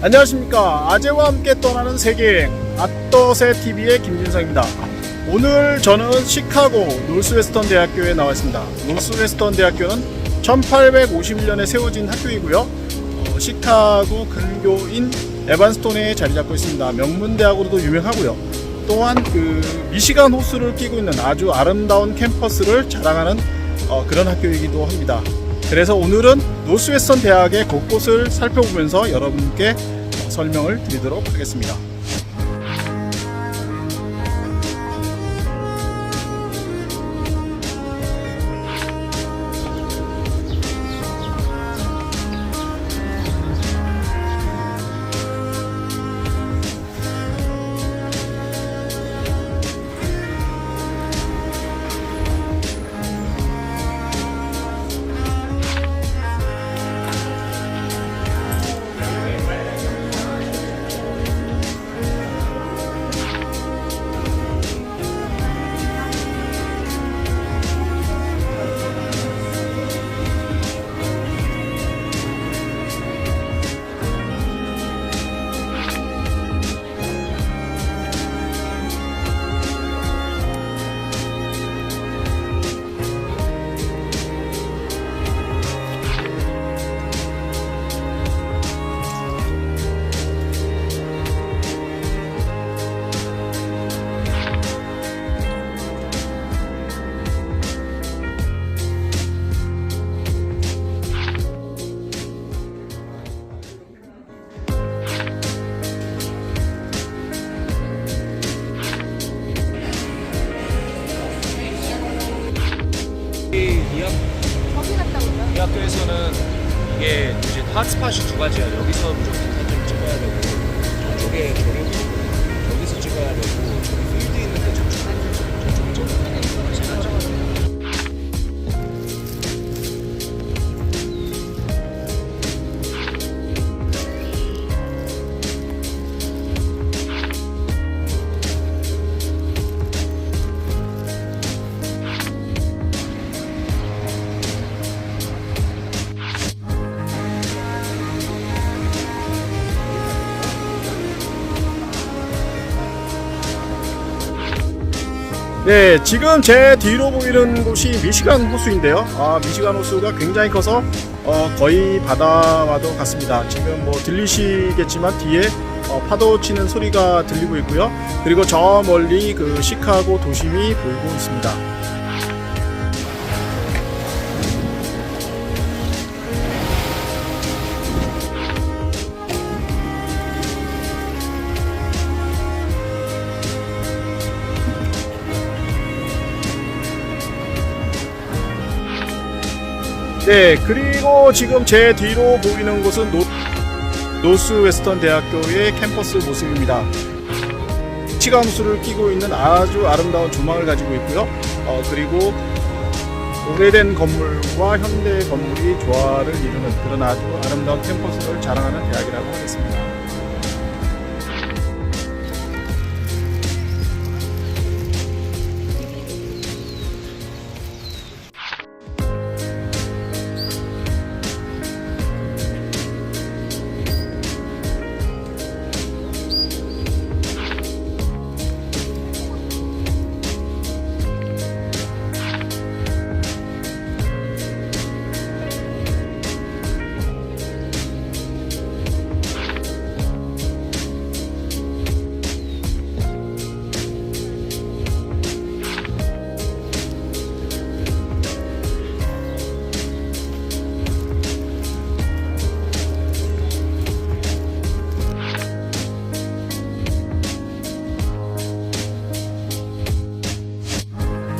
안녕하십니까. 아재와 함께 떠나는 세계여행 아떠세 TV의 김진성입니다. 오늘 저는 시카고 노스웨스턴 대학교에 나와 있습니다. 노스웨스턴 대학교는 1851년에 세워진 학교이고요. 어, 시카고 근교인 에반스톤에 자리 잡고 있습니다. 명문대학으로도 유명하고요. 또한 그 미시간 호수를 끼고 있는 아주 아름다운 캠퍼스를 자랑하는 어, 그런 학교이기도 합니다 그래서 오늘은 노스웨스턴 대학의 곳곳을 살펴보면서 여러분께 설명을 드리도록 하겠습니다. 이 학교에서는 이게 이제 핫스팟이 두 가지야. 여기서 무조건 사진 찍어야 되고 저쪽에 여기서 찍어야 되고 네, 지금 제 뒤로 보이는 곳이 미시간 호수인데요. 아, 미시간 호수가 굉장히 커서 어, 거의 바다와도 같습니다. 지금 뭐 들리시겠지만 뒤에 어, 파도 치는 소리가 들리고 있고요. 그리고 저 멀리 그 시카고 도심이 보이고 있습니다. 네, 그리고 지금 제 뒤로 보이는 곳은 노, 노스 웨스턴 대학교의 캠퍼스 모습입니다. 치가무스를 끼고 있는 아주 아름다운 조망을 가지고 있고요. 어, 그리고 오래된 건물과 현대 건물이 조화를 이루는 그런 아주 아름다운 캠퍼스를 자랑하는 대학이라고 하겠습니다.